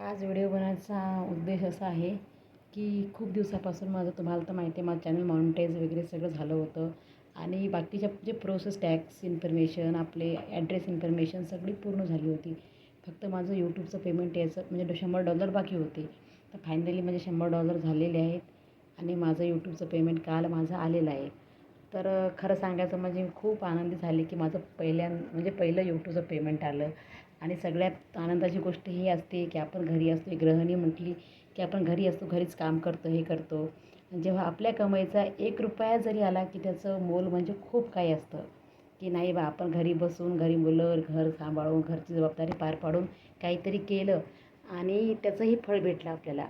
आज व्हिडिओ बनवायचा उद्देश असा आहे की खूप दिवसापासून माझं तुम्हाला तर माहिती आहे माझं चॅनल माउंटेज वगैरे सगळं झालं होतं. आणि बाकीच्या जे प्रोसेस टॅक्स इन्फॉर्मेशन आपले ॲड्रेस इन्फॉर्मेशन सगळी पूर्ण झाली होती. फक्त माझं यूट्यूबचं पेमेंट यायचं म्हणजे शंभर डॉलर बाकी होते. तर फायनली म्हणजे शंभर डॉलर झालेले आहेत आणि माझं यूट्यूबचं पेमेंट काल माझं आलेलं आहे. तर खरं सांगायचं म्हणजे खूप आनंदी झाले की माझं पहिल्या म्हणजे पहिलं यूट्यूबचं पेमेंट आलं. आणि सगळ्यात आनंदाची गोष्ट ही असते की आपण घरी असतो गृहिणी म्हटली की आपण घरी असतो घरीच काम करतो हे करतो. जेव्हा आपल्या कमाईचा एक रुपया जरी आला की त्याचं मोल म्हणजे खूप काही असतं. की नाही बा आपण घरी बसून घरी मुलं घर सांभाळून घरची जबाबदारी पार पाडून काहीतरी केलं आणि त्याचंही फळ भेटलं आपल्याला.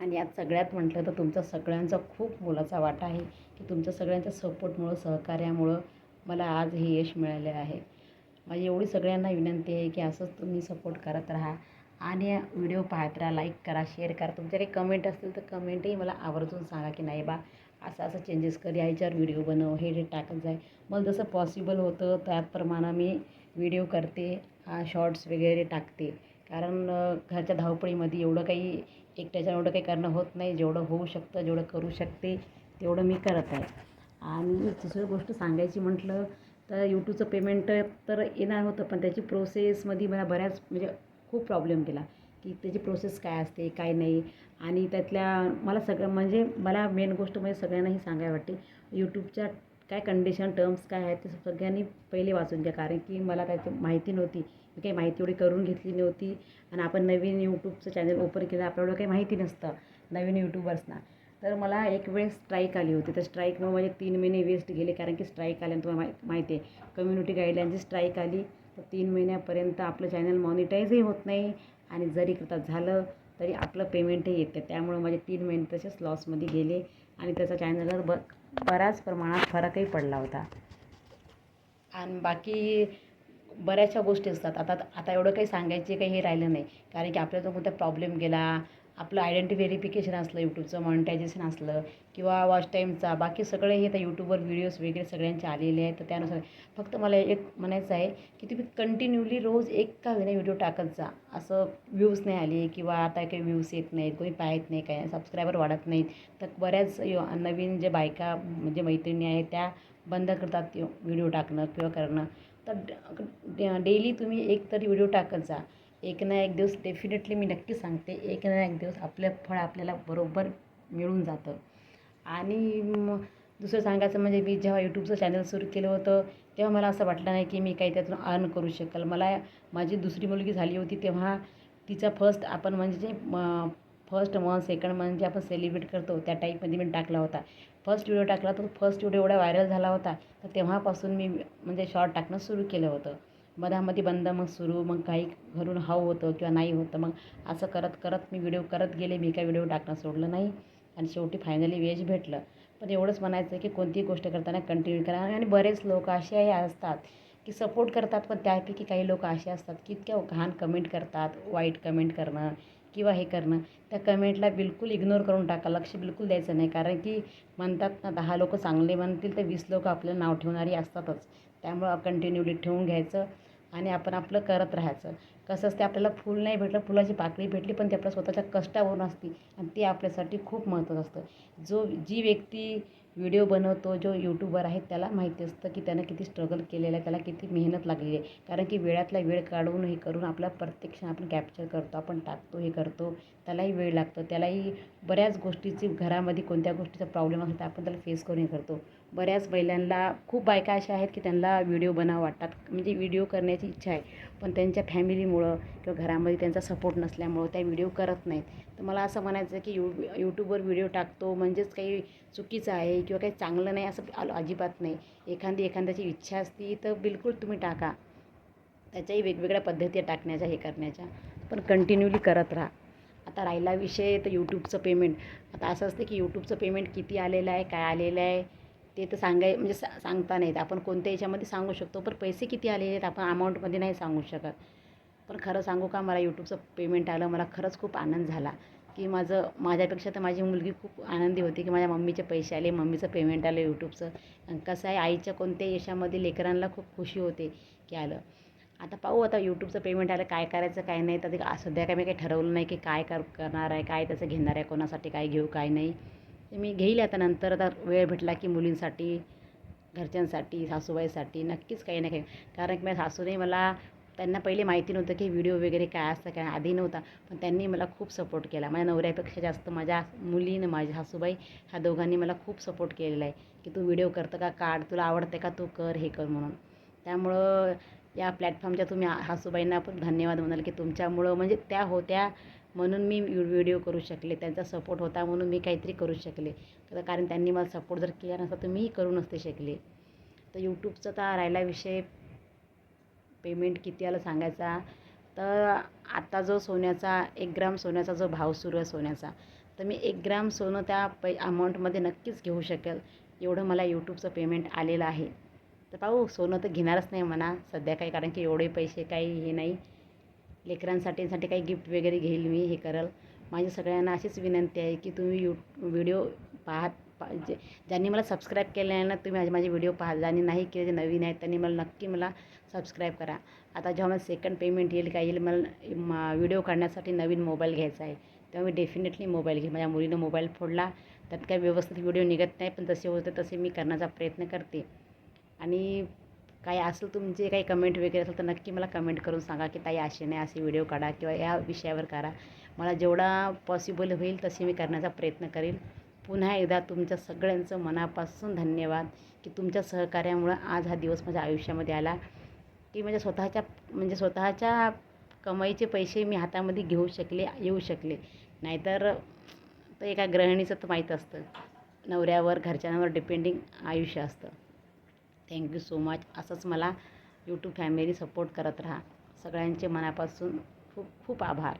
आणि यात सगळ्यात म्हटलं तर तुमचा सगळ्यांचा खूप मोलाचा वाटा आहे की तुमच्या सगळ्यांच्या सपोर्टमुळं सहकार्यामुळं मला आज हे यश मिळाले आहे. माझी एवढी सगळ्यांना विनंती आहे की असंच तुम्ही सपोर्ट करत राहा. आणि व्हिडिओ पाहत राहा लाईक करा शेअर करा. तुमच्या काही कमेंट असतील तर कमेंटही मला आवर्जून सांगा की नाही बा असं असं चेंजेस कर याच्यावर व्हिडिओ बनव हे हे टाकत जाय मला जसं पॉसिबल होतं त्याप्रमाणे मी व्हिडिओ करते शॉर्ट्स वगैरे टाकते. कारण घरच्या धावपळीमध्ये एवढं काही एकट्याच्या एवढं काही करणं होत नाही. जेवढं होऊ शकतं जेवढं करू शकते तेवढं मी करत आहे. आणि दुसरी गोष्ट सांगायची म्हटलं तर यूट्यूबचं पेमेंट तर येणार होतं पण त्याची प्रोसेसमध्ये मला बऱ्याच म्हणजे खूप प्रॉब्लेम गेला की त्याची प्रोसेस काय असते काय नाही. आणि त्यातल्या मला सगळं म्हणजे मला मेन गोष्ट म्हणजे सगळ्यांनाही सांगायला वाटते यूट्यूबच्या काय कंडिशन टर्म्स काय आहेत ते सगळ्यांनी पहिले वाचून घ्या. कारण की मला काय माहिती नव्हती मी काही माहिती एवढी करून घेतली नव्हती. आणि आपण नवीन यूट्यूबचं चॅनल ओपन केलं आपल्याला काही माहिती नसतं नवीन यूट्यूबर्सना. तर मला एक वेळेस स्ट्राईक आली होती. तर स्ट्राईकमुळे माझे तीन महिने वेस्ट गेले. कारण की स्ट्राईक आल्याने तुम्हाला माहि माहिती आहे कम्युनिटी गाईडलाईनची स्ट्राईक आली. तर तीन महिन्यापर्यंत आपलं चॅनल मॉनिटाईजही होत नाही. आणि जरी करता झालं तरी आपलं पेमेंटही येते. त्यामुळं माझे तीन महिने तसेच लॉसमध्ये गेले. आणि त्याचा चॅनलवर ब बऱ्याच प्रमाणात फरकही पडला होता. आणि बाकी बऱ्याचशा गोष्टी असतात. आता आता एवढं काही सांगायचे काही हे राहिलं नाही. कारण की आपल्याला कोणता प्रॉब्लेम गेला आपलं आयडेंटी व्हेरिफिकेशन असलं यूट्यूबचं मॉनिटायझेशन असलं किंवा वॉच टाईमचा बाकी सगळे हे आता यूट्यूबवर व्हिडिओज वगैरे सगळ्यांचे आलेले आहेत तर त्यानुसार. फक्त मला एक म्हणायचं आहे की तुम्ही कंटिन्यूली रोज एक का होईना व्हिडिओ टाकत जा. असं व्ह्यूज नाही आले किंवा आता काही व्ह्यूज येत नाहीत कोणी पाहत नाही काय सबस्क्रायबर वाढत नाहीत तर बऱ्याच नवीन जे बायका म्हणजे मैत्रिणी आहेत त्या बंद करतात व्हिडिओ टाकणं किंवा करणं. तर डेली तुम्ही एक तरी व्हिडिओ टाकत जा. एक ना एक दिवस डेफिनेटली मी नक्की सांगते एक ना एक दिवस आपलं फळ आपल्याला बरोबर मिळून जातं. आणि मग दुसरं सांगायचं म्हणजे मी जेव्हा यूट्यूबचं चॅनल सुरू केलं होतं तेव्हा मला असं वाटलं नाही की मी काही त्यातून अर्न करू शकेल. मला माझी दुसरी मुलगी झाली होती तेव्हा तिचा फर्स्ट आपण म्हणजे फर्स्ट मंथ सेकंड मंथ जे आपण सेलिब्रेट करतो त्या टाईपमध्ये मी टाकला होता. फर्स्ट व्हिडिओ टाकला तर फर्स्ट व्हिडिओ एवढा व्हायरल झाला होता तर तेव्हापासून मी म्हणजे शॉर्ट टाकणं सुरू केलं होतं. मधामध्ये बंद मग सुरू मग काही घरून हाव होतं किंवा नाही होतं मग असं करत करत मी व्हिडिओ करत गेले मी काही व्हिडिओ टाकणं सोडलं नाही आणि शेवटी फायनली वेज भेटलं. पण एवढंच म्हणायचं की कोणतीही गोष्ट करताना कंटिन्यू करा. आणि बरेच लोक असे असतात की सपोर्ट करतात पण त्यापैकी काही लोक असे असतात की इतक्या घाण कमेंट करतात वाईट कमेंट करणं किंवा हे करणं. त्या कमेंटला बिलकुल इग्नोर करून टाका. लक्ष बिलकुल द्यायचं नाही. कारण की म्हणतात ना दहा लोक चांगले म्हणतील तर वीस लोक आपलं नाव ठेवणारी असतातच. त्यामुळं कंटिन्युली ठेवून घ्यायचं आणि आपण आपलं करत राहायचं. कसं असते आपल्याला फूल नाही भेटलं फुलाची पाकळी भेटली पण ती आपल्या स्वतःच्या कष्टावरून असते आणि ते आपल्यासाठी खूप महत्त्वाचं असतं. जो जी व्यक्ती व्हिडिओ बनवतो जो यूट्यूबर आहे त्याला माहिती असतं की त्यानं किती स्ट्रगल केलेलं आहे त्याला किती मेहनत लागलेली आहे. कारण की वेळातला वेळ काढून हे करून आपला प्रत्येक क्षण आपण कॅप्चर करतो आपण टाकतो हे करतो त्यालाही वेळ लागतो. त्यालाही बऱ्याच गोष्टीची घरामध्ये कोणत्या गोष्टीचा प्रॉब्लेम असेल तर आपण त्याला फेस करून हे करतो. बऱ्याच महिलांना खूप बायका अशा आहेत की त्यांना व्हिडिओ बनावं वाटतात. म्हणजे व्हिडिओ करण्याची इच्छा आहे. पण त्यांच्या फॅमिलीमुळं किंवा घरामध्ये त्यांचा सपोर्ट नसल्यामुळं त्या व्हिडिओ करत नाहीत. तर मला असं म्हणायचं की यू यूट्यूबवर व्हिडिओ टाकतो म्हणजेच काही चुकीचं आहे किंवा काही चांगलं नाही असं अजिबात नाही. एखादी एखाद्याची इच्छा असती तर बिलकुल तुम्ही टाका. त्याच्याही वेगवेगळ्या पद्धती टाकण्याच्या हे करण्याच्या. पण कंटिन्यूली करत राहा. आता राहिला विषय तर यूट्यूबचं पेमेंट आता असं असतं की यूट्यूबचं पेमेंट किती आलेलं आहे काय आलेलं आहे? ते तर सांगाय म्हणजे सा सांगता नाहीत. आपण कोणत्या याच्यामध्ये सांगू शकतो पण पैसे किती आलेले आहेत आपण अमाऊंटमध्ये नाही सांगू शकत. पण खरं सांगू का मला यूट्यूबचं पेमेंट आलं मला खरंच खूप आनंद झाला. की माझं माझ्यापेक्षा तर माझी मुलगी खूप आनंदी होती की माझ्या मम्मीचे पैसे आले मम्मीचं पेमेंट आलं यूट्यूबचं कसं आहे आईच्या कोणत्याही यशामध्ये लेकरांना खूप खुशी होते की आलं. आता पाहू आता यूट्यूबचं पेमेंट आलं काय करायचं काय नाही. तर सध्या काय मी काही ठरवलं नाही की काय कर करणार आहे काय त्याचं घेणार आहे कोणासाठी काय घेऊ काय नाही. ते मी घेईल आता नंतर. आता वेळ भेटला की मुलींसाठी घरच्यांसाठी सासूबाईसाठी नक्कीच काही ना काही. कारण की माझ्या सासूने मला त्यांना पहिले माहिती नव्हतं की व्हिडिओ वगैरे काय असतं काय आधी नव्हता. पण त्यांनी मला खूप सपोर्ट केला. माझ्या नवऱ्यापेक्षा जास्त माझ्या मुलीनं माझ्या सासूबाई ह्या दोघांनी मला खूप सपोर्ट केलेला आहे. की तू व्हिडिओ करतं का? काढ. तुला आवडते का? तू कर हे कर म्हणून. त्यामुळं या प्लॅटफॉर्मच्या तुम्ही सासूबाईंना पण धन्यवाद म्हणाल की तुमच्यामुळं म्हणजे त्या होत्या म्हणून मी व्हिडिओ करू शकले त्यांचा सपोर्ट होता म्हणून मी काहीतरी करू शकले. तर कारण त्यांनी मला सपोर्ट जर केला नसता तर मीही करू नसते शकले. तर यूट्यूबचा तर राहिला विषय. पेमेंट किती आलं सांगायचा? तर आता जो सोन्याचा एक ग्राम सोन्याचा जो भाव सुरू आहे सोन्याचा तर मी एक ग्राम सोनं त्या पै अमाऊंटमध्ये नक्कीच घेऊ शकेल. एवढं मला यूट्यूबचं पेमेंट आलेलं आहे. तर पाहू सोनं तर घेणारच नाही म्हणा सध्या काही कारण की एवढे पैसे काही हे नाही. लेकरांसाठी साठी काही गिफ्ट वगैरे घेईल मी हे करल. माझी सगळ्यांना अशीच विनंती आहे की तुम्ही यू व्हिडिओ पाहत पा जे ज्यांनी मला सबस्क्राईब केले आहे ना तुम्ही माझे माझे व्हिडिओ पाहा ज्यांनी नाही केले जे नवीन आहेत त्यांनी मला नक्की मला सबस्क्राईब करा. आता जेव्हा मला सेकंड पेमेंट येईल काय येईल मला व्हिडिओ काढण्यासाठी नवीन मोबाईल घ्यायचा आहे तेव्हा मी डेफिनेटली मोबाईल घेईन. माझ्या मुलीनं मोबाईल फोडला त्यात काही व्यवस्थित व्हिडिओ निघत नाही पण जसे होते तसे मी करण्याचा प्रयत्न करते. आणि काही असेल तुमचे काही कमेंट वगैरे असेल तर नक्की मला कमेंट करून सांगा की ताई असे नाही असे व्हिडिओ काढा किंवा या विषयावर करा. मला जेवढा पॉसिबल होईल तसे मी करण्याचा प्रयत्न करेल पुन्हा एकदा तुमच्या सगळ्यांचं मनापासून धन्यवाद की तुमच्या सहकार्यामुळं आज हा दिवस माझ्या आयुष्यामध्ये आला. की म्हणजे स्वतःच्या म्हणजे स्वतःच्या कमाईचे पैसे मी हातामध्ये घेऊ शकले येऊ शकले. नाहीतर तर एका गृहिणीचं तर माहीत असतं. नवऱ्यावर घरच्यांवर डिपेंडिंग आयुष्य असतं. थँक्यू सो मच असंच मला यूट्यूब फॅमिली सपोर्ट करत राहा. सगळ्यांचे मनापासून खूप खूप आभार.